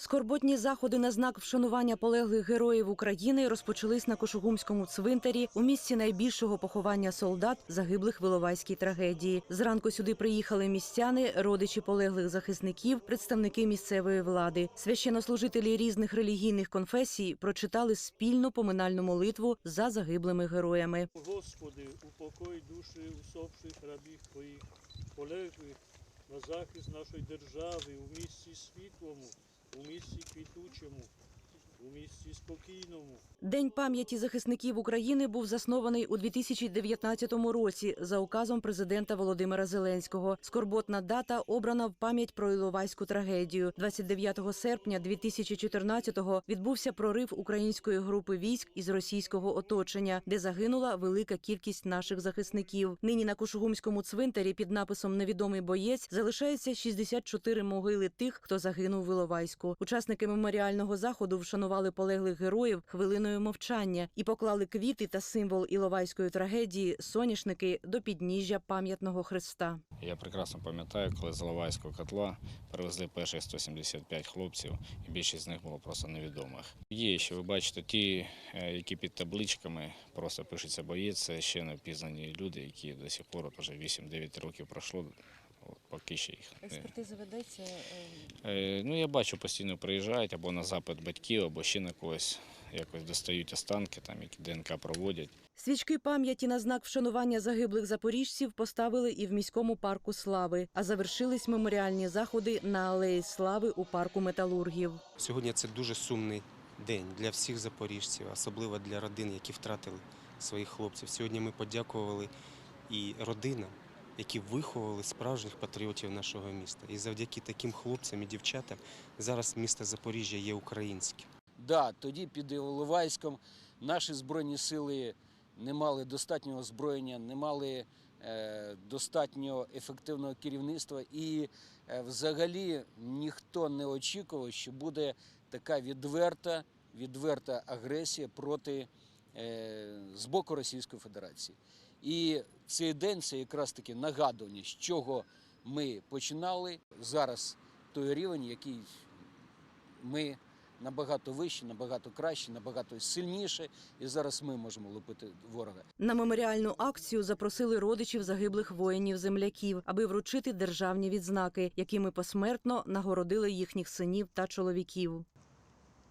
Скорботні заходи на знак вшанування полеглих героїв України розпочались на Кошугумському цвинтарі у місці найбільшого поховання солдат, загиблих в Іловайській трагедії. Зранку сюди приїхали містяни, родичі полеглих захисників, представники місцевої влади. Священнослужителі різних релігійних конфесій прочитали спільну поминальну молитву за загиблими героями. Господи, упокой душі усопших рабів Твоїх, полеглих на захист нашої держави у місті світлому, у місті квітучому, у місті спокійному. День пам'яті захисників України був заснований у 2019 році за указом президента Володимира Зеленського. Скорботна дата обрана в пам'ять про Іловайську трагедію. 29 серпня 2014-го відбувся прорив української групи військ із російського оточення, де загинула велика кількість наших захисників. Нині на Кушугумському цвинтарі під написом Невідомий боєць залишається 64 могили тих, хто загинув в Іловайську. Учасники меморіального заходу вшанували полеглих героїв хвилиною мовчання і поклали квіти та символ іловайської трагедії соняшники до підніжжя пам'ятного хреста. Я прекрасно пам'ятаю, коли з Іловайського котла привезли перших 175 хлопців, і більшість з них було просто невідомих. Є, що ви бачите, ті, е, які під табличками просто пишуться боєць, це ще не впізнані люди, які до сих пор вже 8-9 років пройшло. Поки ще їх Експертиза ведеться. Е, Ну, я бачу, постійно приїжджають або на запит батьків, або ще на когось якось достають останки, там які ДНК проводять. Свічки пам'яті на знак вшанування загиблих запоріжців поставили і в міському парку слави. А завершились меморіальні заходи на алеї слави у парку металургів. Сьогодні це дуже сумний день для всіх запоріжців, особливо для родин, які втратили своїх хлопців. Сьогодні ми подякували і родинам, які виховували справжніх патріотів нашого міста. І завдяки таким хлопцям і дівчатам зараз місто Запоріжжя є українським. Да, тоді під Іловайськом наші збройні сили не мали достатнього озброєння, не мали е, достатньо ефективного керівництва, і е, взагалі ніхто не очікував, що буде така відверта, відверта агресія проти е, з боку Російської Федерації. І цей день це якраз таки нагадування, з чого ми починали зараз той рівень, який ми набагато вище, набагато краще, набагато сильніше, і зараз ми можемо лупити ворога. На меморіальну акцію запросили родичів загиблих воїнів-земляків, аби вручити державні відзнаки, якими посмертно нагородили їхніх синів та чоловіків.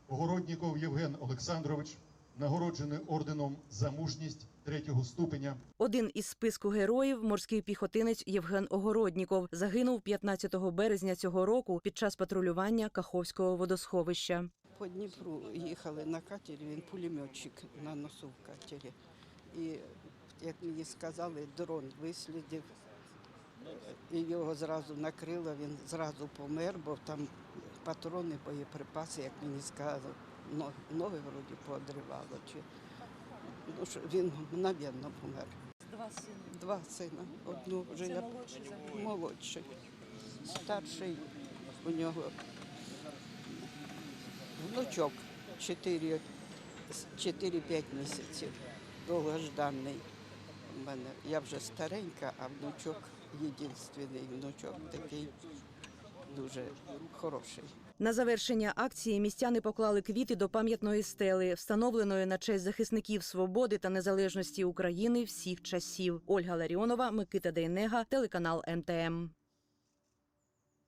Огородніков Євген Олександрович, нагороджений орденом за мужність третього ступеня. Один із списку героїв морський піхотинець Євген Огородніков загинув 15 березня цього року під час патрулювання Каховського водосховища. По Дніпру їхали на катері, він пулеметчик на носу в катері. І, як мені сказали, дрон вислідив, і його зразу накрило, він зразу помер, бо там патрони, боєприпаси, як мені сказали, ноги, ноги вроді поодривало. Чи, ну, що він мгновенно помер. Два сини. Два сина. Одну вже я молодший. Старший у нього внучок 4 4-5 місяців. Довгожданий. У мене я вже старенька, а внучок єдинственний внучок такий дуже хороший. На завершення акції містяни поклали квіти до пам'ятної стели, встановленої на честь захисників свободи та незалежності України всіх часів. Ольга Ларіонова, Микита Дейнега, телеканал МТМ.